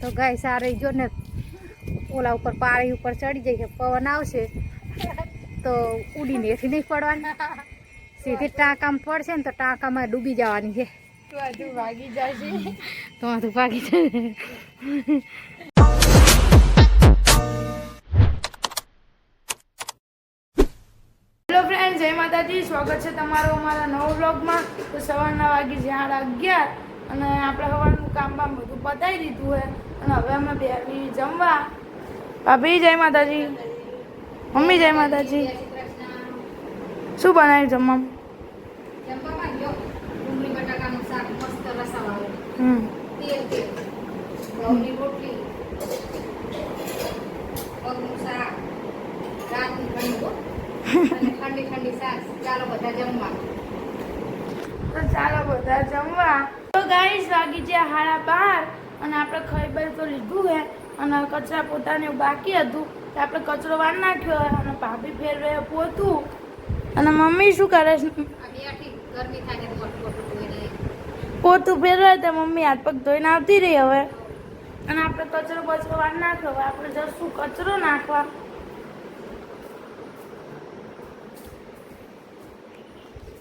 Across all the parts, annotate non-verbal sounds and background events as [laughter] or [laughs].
તો ગાય સારી જો ને ઓલા ઉપર પાળી ઉપર ચડી જાય છે પવન આવશે તો ઉડીને હેઠી નહીં પડવાની. સીધી ટાંકામાં પડશે ને તો ટાંકામાં ડૂબી જવાની છે. તું ભાગી જશે. તો આધું ભાગી જાય હેલો ફ્રેન્ડ જય માતાજી. સ્વાગત છે તમારું અમારા નવો બ્લોગમાં તો સવારના વાગી છે સાડા અગિયાર અને આપણે સવારનું કામ બામ બધું પતાવી દીધું હોય અને હવે અમે બે જમવા. ભાભી જય માતાજી. મમ્મી જય માતાજી. શું બનાવ્યું જમવામાં? ઠંડુ. ઠંડી શાક. ચાલો બધા જમવા. તો ચાલો બધા જમવા. તો ગાઈસ વાગી છે હાડા બાર. અને આપણે ખૈબર તો લીધું હે અને કચરા પોતાને બાકી હતું તો આપણે કચરો વાર નાખ્યો અને ભાભી ફેરવે પોતું અને મમ્મી શું કરે છે? પોતું ફેરવે તો મમ્મી હાથ પગ ધોઈને આવતી રહી હવે. અને આપણે કચરો બચરો વાર નાખ્યો હવે આપણે જશું કચરો નાખવા.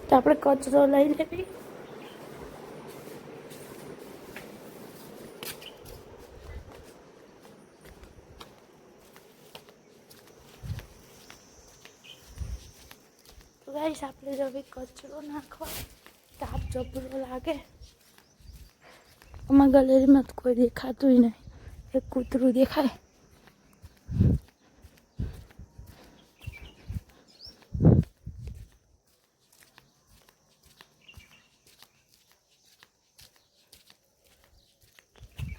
તો આપણે કચરો લઈ લેવી. ગાઈસ આપણે જવી કચરો નાખવા તાપ જબરો લાગે આમાં ગેલેરીમાં તો કોઈ દેખાતું નહીં એક કૂતરું દેખાય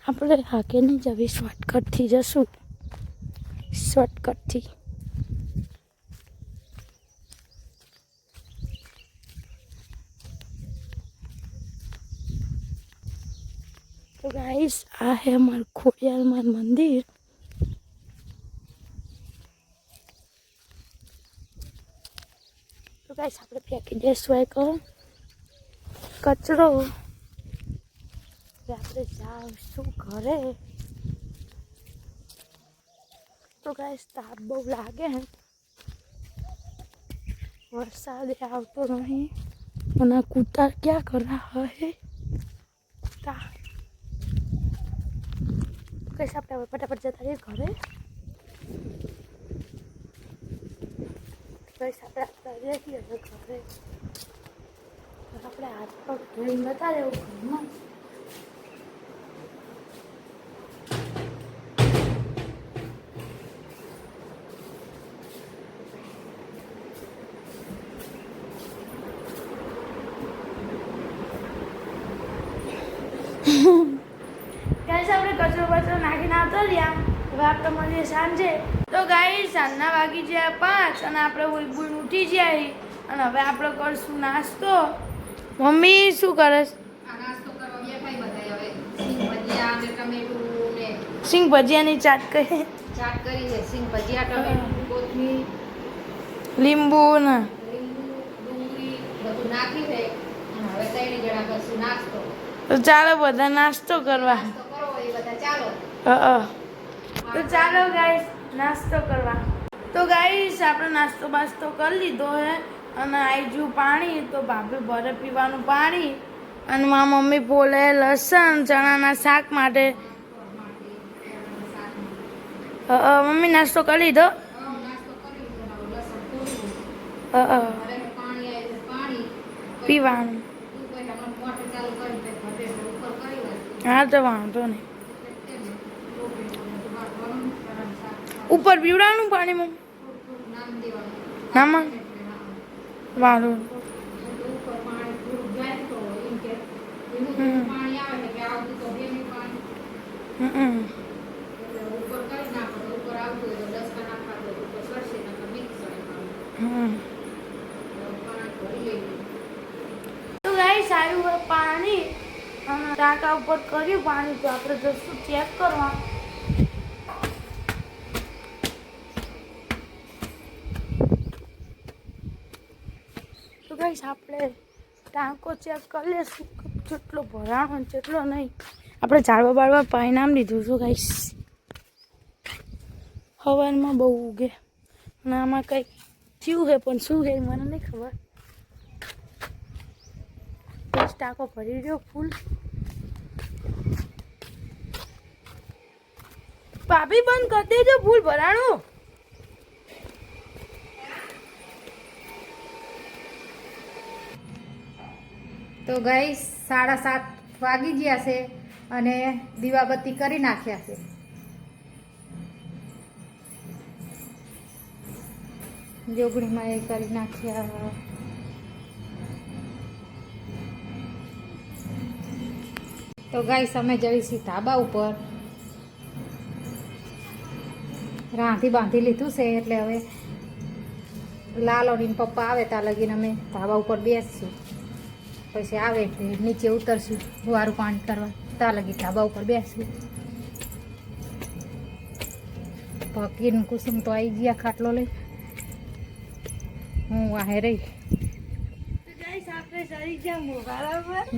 આપણે નહીં જવી શોર્ટકટથી જશું શોર્ટકટથી તો ગાઈસ આ હે અમારું ખોડિયારમાં મંદિર. તો ગાઈસ આપણે ફેંકી દઈશું એક કચરો. આપણે જાવશું ઘરે. તો ગાઈસ તાપ બહુ લાગે. વરસાદ આવતો નહીં. અને કૂતર ક્યાં કરા હે તા કઈશ આપણે હવે ફટાફટ જતા રહીએ ઘરે કઈશ આપણે હવે ઘરે આપણે હાથ પગ ધોઈને જતા રહેવું ઘરમાં ગાઈસ આપણે કચરો બચરો નાખીને આવતો રહ્યા. હવે આપણે મળીએ સાંજે. તો ગાઈ સાંજના વાગી ગયા પાંચ અને આપણે ઉઈબુઈ ઉઠી જાય અને હવે આપણે કરશું નાસ્તો. મમ્મી શું કરે હવે. સિંગ ભજીયાની ચાટ કહે ચાટ કરી છે. સિંગ ભજીયા ટમેટું કોથમીર લીંબુ ને બધું નાખી દે હવે ત્રણ જણા કરશું નાસ્તો. તો ચાલો બધા નાસ્તો કરવા. તો ચાલો ગાઈસ નાસ્તો કરવા. તો ગાઈસ આપણે નાસ્તો બાસ્તો કરી લીધો હે અને આઈજુ પાણી તો ભાભી ભરે પીવાનું પાણી અને મારા મમ્મી બોલે લસણ ચણાના શાક માટે. મમ્મી નાસ્તો કરી લીધો? પીવાનું. હા તો વાંધો લસણ ઉપર પીવડાવવાનું પાણી, મમ્મી? નામ? એટલે હા ટાંકા ઉપર પાણી, તો આપણે જશું ચેક પાણી આવે એટલે આવતું તો બે નહીં પાણી હમ હમ. એટલે ઉપર કરી નાખો તો ઉપર આવતું હોય તો દસકા નાખવા તો ઉપર સરશે નકર મિક્સ કરે પાણી હમ પાણી ભરી લેવું તો ગાઈસ આવ્યું હોય પાણી અને ટાંકા ઉપર કર્યું પાણી તો આપણે જશું ચેક કરવા તો ગાઈસ આપણે ટાંકો ચેક કરી લેશું કેટલો ભરાણો કેટલો નહીં. આપણે ઝાડવા બાળવા પાણી નામ લીધું છું ગાઈશ હવારમાં બહુ ઉગે. અને આમાં કંઈક થયું છે પણ શું છે મને નહીં ખબર. ટાંકો ભરી રહ્યો ફૂલ ભાભી, બંધ કરી દેજો ફૂલ ભરાણું. તો ગઈ સાડા સાત વાગી ગયા છે અને દીવાબત્તી કરી નાખ્યા છે. જોગણીમાં એ કરી નાખ્યા. તો ગાઈસ અમે જઈશું ધાબા ઉપર. રાંધી બાંધી લીધું છે એટલે હવે લાલોની પપ્પા આવે ત્યાં લગીને અમે ધાબા ઉપર બેસશું. પછી આવે એટલે નીચે ઉતરશું વારું પાણી કરવા. તા લગી ધાબા ઉપર બેસું પકીનું કુસુમ તો આવી ગયા ખાટલો લઈ. હું વાહે રહી.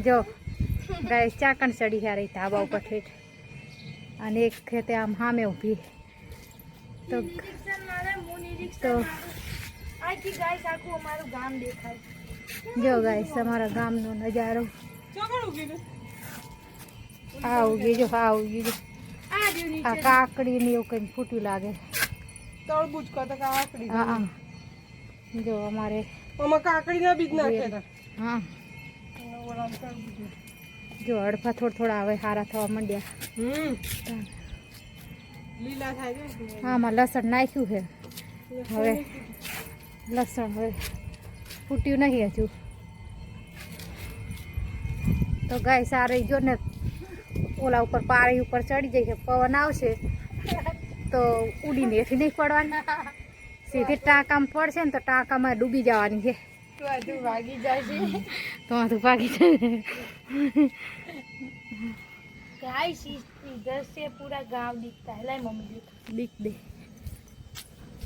જો ગાય ચાકણ ચડી હારી ધાબા ઉપર ઠેઠ. અને એક ખેતે આમ સામે ઊભી. તો તો આખી ગાય આખું અમારું ગામ દેખાય. જો ગાઈસ તમારા ગામનો નજારો. આ ઉગી જો આ ઉગી જો આ કાકડી ને એવું કઈ ફૂટ્યું લાગે. કરતા કાકડી હા. જો અમારે આમાં કાકડીના બીજ નાખેલા હા. જો અડફા થોડા થોડા આવે સારા થવા માંડ્યા. લીલા થાય છે. આમાં લસણ નાખ્યું છે. હવે લસણ હવે ફૂટ્યું નહીં હજુ તો ગાય સારી જો ને ઓલા ઉપર પારી ઉપર ચડી જાય છે પવન આવશે તો ઉડીને હેઠી નહીં પડવાની સીધી ટાંકામાં પડશે ને તો ટાંકામાં ડૂબી જવાની છે તો હજુ વાગી જાય છે તો માથું ભાગી જાય गाइस इस इधर से पूरा गांव दिखता है लाइ मम्मी देख બીક દે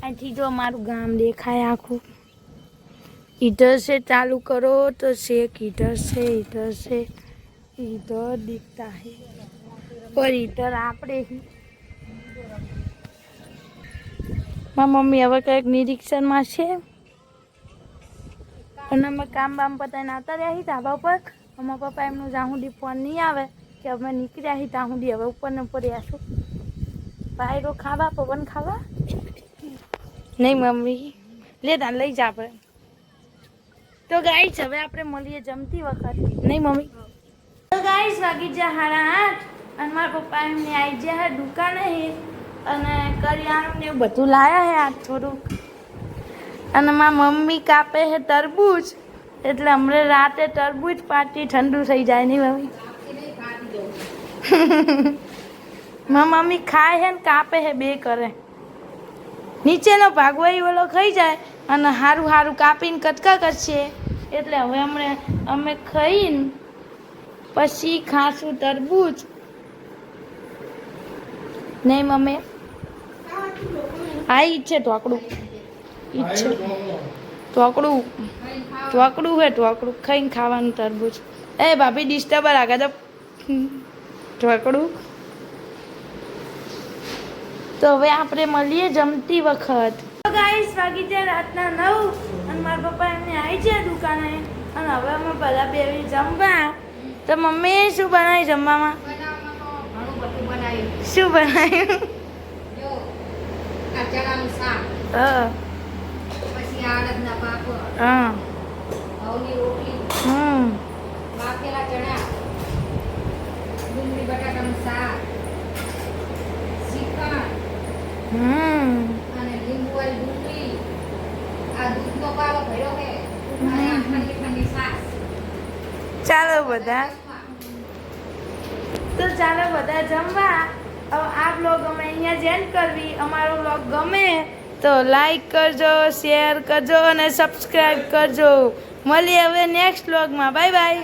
અહીંથી જો અમારું ગામ દેખાય આખું इधर से चालू करो तो शेख इधर से इधर से इधर दिखता है और इधर આપણે ही મારી મમ્મી હવે કંઈક નિરીક્ષણમાં છે અને અમે કામ બામ પતાવીને આવતા રહ્યા છીએ ધાબા ઉપર અમારા પપ્પા એમનું જ્યાં સુધી ફોન નહીં આવે કે અમે નીકળ્યા છીએ ત્યાં સુધી હવે ઉપર ને ઉપર રહ્યા બાયરો ખાવા પવન ખાવા નહીં મમ્મી લે તાન લઈ જા આપણે તો ગાઈસ હવે આપણે મળીએ જમતી વખત. નહીં, મમ્મી? તો ગાઈસ વાગી ગયા સાડા આઠ અને મારા પપ્પા એમને આવી ગયા હા દુકાને હે અને કરિયાણું ને એવું બધું લાયા હે આજ થોડુંક. અને મારા મમ્મી કાપે છે તરબૂચ. એટલે હમણાં રાતે તરબૂચ પાટી ઠંડુ થઈ જાય નહીં, મમ્મી? [laughs] મારી મમ્મી ખાય હે ને કાપે છે બે કરે. નીચેનો ભાગ હોય ઓલો ખાઈ જાય અને સારું સારું કાપીને કટકા કરશે. એટલે હવે હમણે અમે ખાઈને પછી ખાશું તરબૂચ. નહીં મમ્મી? આ ઈચ્છે ઢોકળું. ઈચ્છે ઢોકળું. ઢોકળું હે ઢોકળું. ખાઈને ખાવાનું તરબૂચ. એ ભાભી ડિસ્ટર્બર આગળ તો ઢોકળું. તો હવે આપણે મળીએ જમતી વખત. તો ગાઈસ વાગી જાય રાતના નવ અને મારા પપ્પા એમને આવી છે દુકાને અને હવે અમે બધા બેવી જમવા. તો મમ્મી શું બનાવી જમવામાં? ઘણું બધું બનાવ્યું શું બનાવ્યું જો આ હા. હા હમ. બાફેલા ચણા ડુંગળી બટાકાનું શાક શ્રીખંડ હમ અને લીંબુ વાળી ડુંગળી આ દૂધનો પાલો ભર્યો છે અને આ ઠંડી ઠંડી છાશ ચાલો બધા. તો ચાલો બધા જમવા. આ બ્લોગ અમે અહીંયા જ એન્ડ કરવી. અમારો બ્લોગ ગમે તો લાઈક કરજો શેર કરજો અને સબસ્ક્રાઈબ કરજો. મળીએ હવે નેક્સ્ટ બ્લોગમાં બાય બાય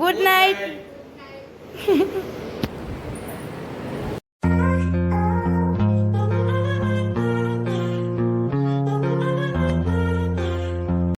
ગુડ નાઇટ